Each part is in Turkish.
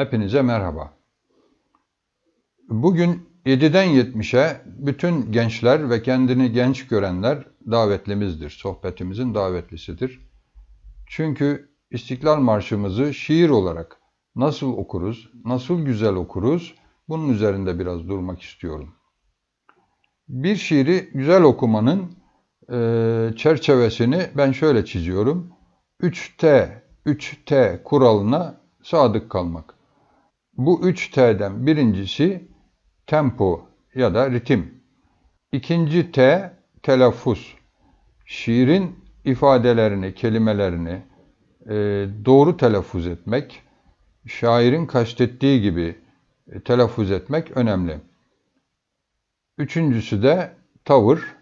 Hepinize merhaba. Bugün 7'den 70'e bütün gençler ve kendini genç görenler davetlimizdir. Sohbetimizin davetlisidir. Çünkü İstiklal Marşımızı şiir olarak nasıl okuruz, nasıl güzel okuruz, bunun üzerinde biraz durmak istiyorum. Bir şiiri güzel okumanın e, çerçevesini ben şöyle çiziyorum. 3T, 3T kuralına sadık kalmak. Bu 3T'den birincisi tempo ya da ritim. İkinci T telaffuz. Şiirin ifadelerini, kelimelerini e, doğru telaffuz etmek, şairin kastettiği gibi e, telaffuz etmek önemli. Üçüncüsü de tavır.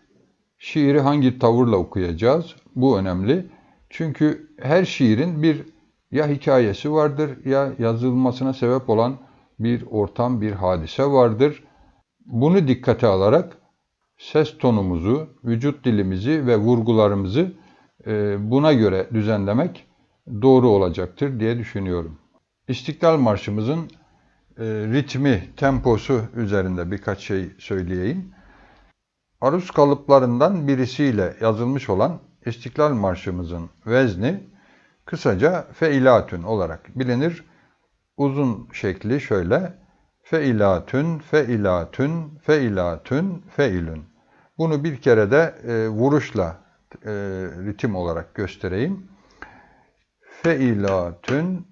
Şiiri hangi tavırla okuyacağız? Bu önemli. Çünkü her şiirin bir ya hikayesi vardır ya yazılmasına sebep olan bir ortam, bir hadise vardır. Bunu dikkate alarak ses tonumuzu, vücut dilimizi ve vurgularımızı e, buna göre düzenlemek doğru olacaktır diye düşünüyorum. İstiklal Marşımızın e, ritmi, temposu üzerinde birkaç şey söyleyeyim. Aruz kalıplarından birisiyle yazılmış olan İstiklal Marşımızın vezni kısaca feilatün olarak bilinir. Uzun şekli şöyle feilatün, feilatün, feilatün, feilün. Bunu bir kere de e, vuruşla e, ritim olarak göstereyim. Feilatün,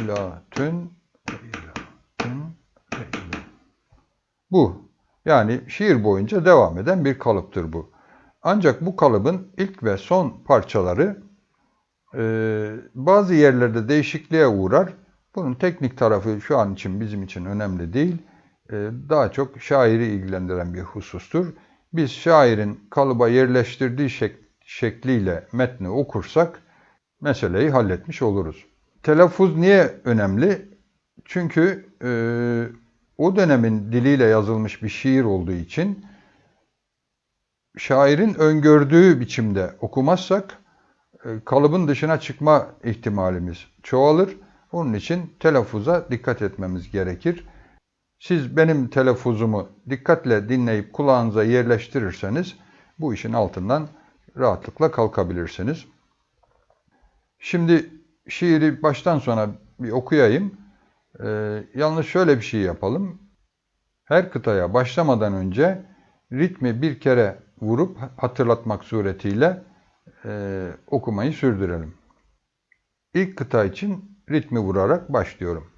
ilatün, feilatün, feilün. Bu. Yani şiir boyunca devam eden bir kalıptır bu. Ancak bu kalıbın ilk ve son parçaları e, bazı yerlerde değişikliğe uğrar. Bunun teknik tarafı şu an için bizim için önemli değil. E, daha çok şairi ilgilendiren bir husustur. Biz şairin kalıba yerleştirdiği şek şekliyle metni okursak meseleyi halletmiş oluruz. Telaffuz niye önemli? Çünkü e, o dönemin diliyle yazılmış bir şiir olduğu için şairin öngördüğü biçimde okumazsak kalıbın dışına çıkma ihtimalimiz çoğalır. Onun için telaffuza dikkat etmemiz gerekir. Siz benim telaffuzumu dikkatle dinleyip kulağınıza yerleştirirseniz bu işin altından rahatlıkla kalkabilirsiniz. Şimdi şiiri baştan sona bir okuyayım. Ee, yalnız şöyle bir şey yapalım. Her kıtaya başlamadan önce ritmi bir kere vurup hatırlatmak suretiyle e, okumayı sürdürelim. İlk kıta için ritmi vurarak başlıyorum.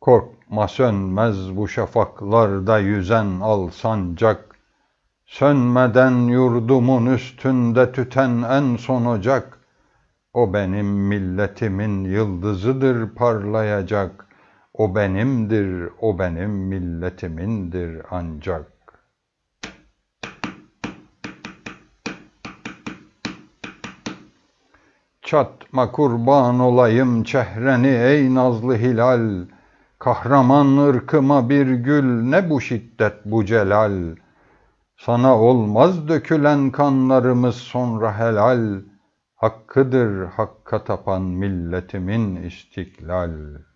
Korkma sönmez bu şafaklarda yüzen al sancak. Sönmeden yurdumun üstünde tüten en son ocak. O benim milletimin yıldızıdır parlayacak. O benimdir, o benim milletimindir ancak. Çatma kurban olayım çehreni ey nazlı hilal. Kahraman ırkıma bir gül ne bu şiddet bu celal. Sana olmaz dökülen kanlarımız sonra helal. Hakkıdır hakka tapan milletimin istiklal.''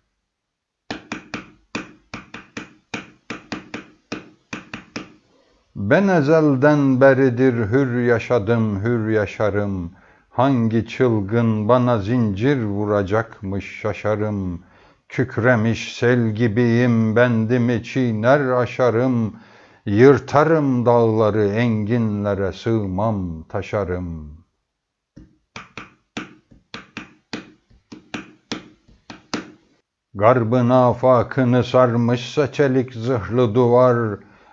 Ben ezelden beridir hür yaşadım, hür yaşarım. Hangi çılgın bana zincir vuracakmış şaşarım. Kükremiş sel gibiyim, bendimi çiğner aşarım. Yırtarım dağları, enginlere sığmam, taşarım. Garbın afakını sarmışsa çelik zırhlı duvar,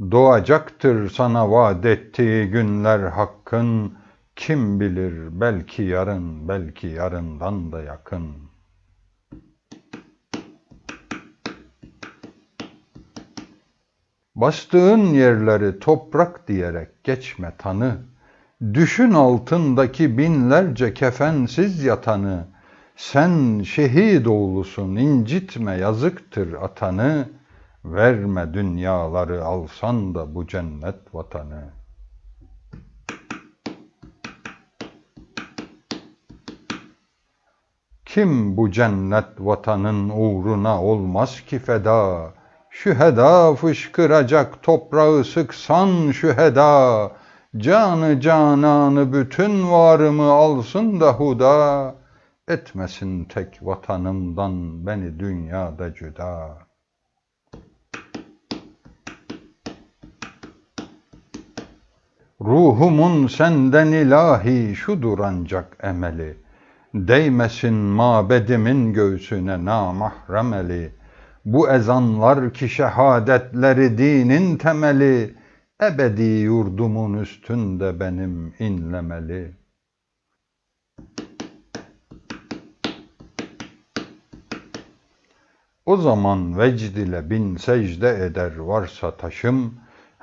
Doğacaktır sana vaat ettiği günler hakkın, Kim bilir belki yarın, belki yarından da yakın. Bastığın yerleri toprak diyerek geçme tanı. Düşün altındaki binlerce kefensiz yatanı. Sen şehit oğlusun incitme yazıktır atanı. Verme dünyaları alsan da bu cennet vatanı. Kim bu cennet vatanın uğruna olmaz ki feda? Şüheda fışkıracak toprağı sıksan şüheda. Canı cananı bütün varımı alsın da huda. Etmesin tek vatanımdan beni dünyada cüda. Ruhumun senden ilahi şudur ancak emeli. Değmesin mabedimin göğsüne namahremeli. Bu ezanlar ki şehadetleri dinin temeli. Ebedi yurdumun üstünde benim inlemeli. O zaman vecd ile bin secde eder varsa taşım,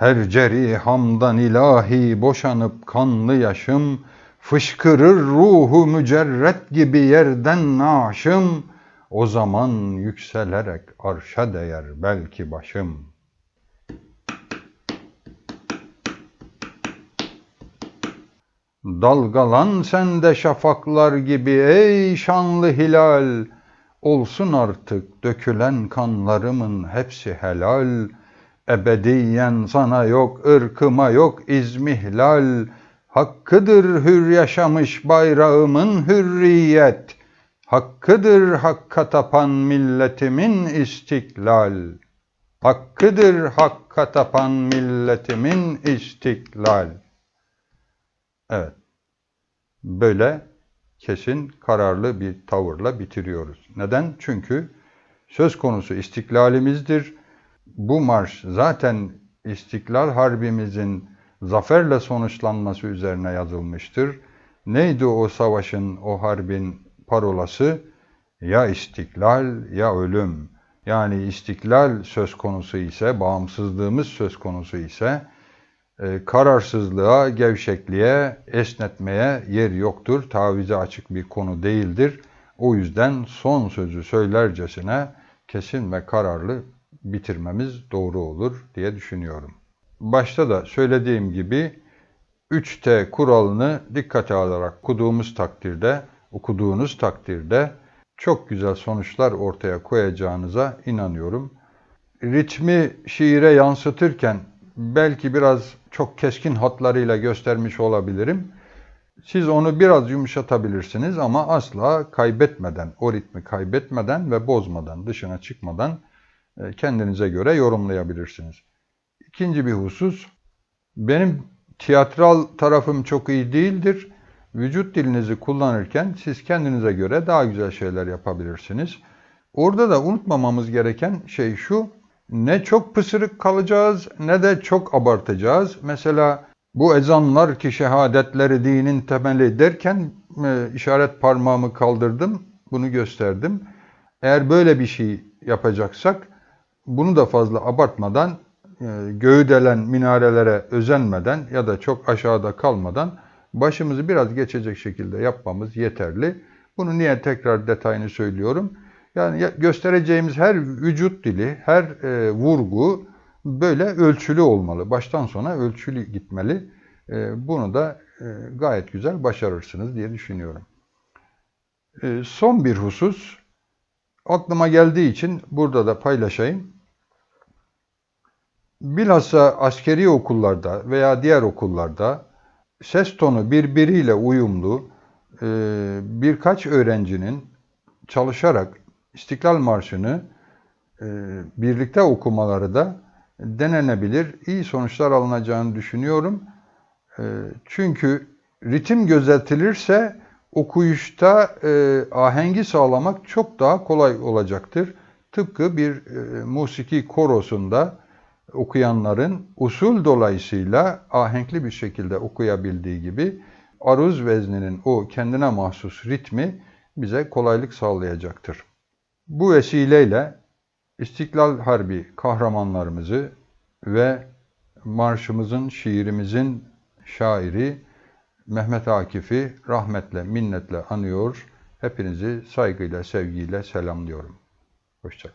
her cerihamdan ilahi boşanıp kanlı yaşım, fışkırır ruhu mücerret gibi yerden naşım, o zaman yükselerek arşa değer belki başım. Dalgalan sende şafaklar gibi ey şanlı hilal, olsun artık dökülen kanlarımın hepsi helal.'' Ebediyen sana yok, ırkıma yok izmihlal. Hakkıdır hür yaşamış bayrağımın hürriyet. Hakkıdır hakka tapan milletimin istiklal. Hakkıdır hakka tapan milletimin istiklal. Evet. Böyle kesin, kararlı bir tavırla bitiriyoruz. Neden? Çünkü söz konusu istiklalimizdir bu marş zaten İstiklal Harbimizin zaferle sonuçlanması üzerine yazılmıştır. Neydi o savaşın, o harbin parolası? Ya istiklal ya ölüm. Yani istiklal söz konusu ise, bağımsızlığımız söz konusu ise e, kararsızlığa, gevşekliğe, esnetmeye yer yoktur. Tavize açık bir konu değildir. O yüzden son sözü söylercesine kesin ve kararlı bitirmemiz doğru olur diye düşünüyorum. Başta da söylediğim gibi 3T kuralını dikkate alarak okuduğumuz takdirde, okuduğunuz takdirde çok güzel sonuçlar ortaya koyacağınıza inanıyorum. Ritmi şiire yansıtırken belki biraz çok keskin hatlarıyla göstermiş olabilirim. Siz onu biraz yumuşatabilirsiniz ama asla kaybetmeden, o ritmi kaybetmeden ve bozmadan, dışına çıkmadan kendinize göre yorumlayabilirsiniz. İkinci bir husus, benim tiyatral tarafım çok iyi değildir. Vücut dilinizi kullanırken siz kendinize göre daha güzel şeyler yapabilirsiniz. Orada da unutmamamız gereken şey şu, ne çok pısırık kalacağız ne de çok abartacağız. Mesela bu ezanlar ki şehadetleri dinin temeli derken e, işaret parmağımı kaldırdım, bunu gösterdim. Eğer böyle bir şey yapacaksak bunu da fazla abartmadan, e, göğü delen minarelere özenmeden ya da çok aşağıda kalmadan başımızı biraz geçecek şekilde yapmamız yeterli. Bunu niye tekrar detayını söylüyorum? Yani göstereceğimiz her vücut dili, her e, vurgu böyle ölçülü olmalı. Baştan sona ölçülü gitmeli. E, bunu da gayet güzel başarırsınız diye düşünüyorum. Son bir husus, aklıma geldiği için burada da paylaşayım. Bilhassa askeri okullarda veya diğer okullarda ses tonu birbiriyle uyumlu e, birkaç öğrencinin çalışarak İstiklal Marşı'nı e, birlikte okumaları da denenebilir. İyi sonuçlar alınacağını düşünüyorum. E, çünkü ritim gözetilirse okuyuşta ahengi sağlamak çok daha kolay olacaktır. Tıpkı bir musiki korosunda okuyanların usul dolayısıyla ahenkli bir şekilde okuyabildiği gibi aruz vezninin o kendine mahsus ritmi bize kolaylık sağlayacaktır. Bu vesileyle İstiklal Harbi kahramanlarımızı ve marşımızın, şiirimizin şairi Mehmet Akif'i rahmetle, minnetle anıyor. Hepinizi saygıyla, sevgiyle selamlıyorum. Hoşçakalın.